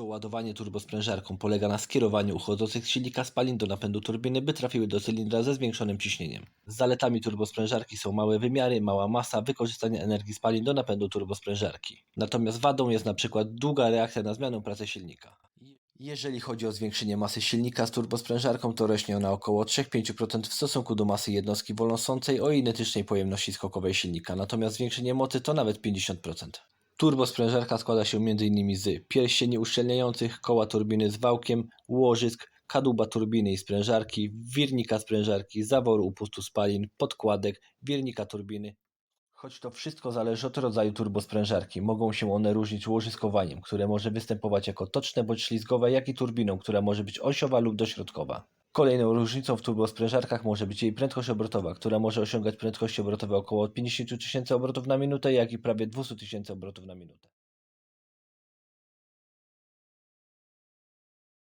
Doładowanie turbosprężarką polega na skierowaniu uchodzących z silnika spalin do napędu turbiny, by trafiły do cylindra ze zwiększonym ciśnieniem. Zaletami turbosprężarki są małe wymiary, mała masa, wykorzystanie energii spalin do napędu turbosprężarki. Natomiast wadą jest na przykład długa reakcja na zmianę pracy silnika. Jeżeli chodzi o zwiększenie masy silnika z turbosprężarką, to rośnie ona około 3-5% w stosunku do masy jednostki wolnosącej o identycznej pojemności skokowej silnika, natomiast zwiększenie mocy to nawet 50%. Turbosprężarka składa się m.in. z pierścieni uszczelniających, koła turbiny z wałkiem, łożysk, kadłuba turbiny i sprężarki, wirnika sprężarki, zaworu upustu spalin, podkładek, wirnika turbiny. Choć to wszystko zależy od rodzaju turbosprężarki, mogą się one różnić łożyskowaniem, które może występować jako toczne bądź ślizgowe, jak i turbiną, która może być osiowa lub dośrodkowa. Kolejną różnicą w turbosprężarkach może być jej prędkość obrotowa, która może osiągać prędkości obrotowe około 50 tysięcy obrotów na minutę, jak i prawie 200 tysięcy obrotów na minutę.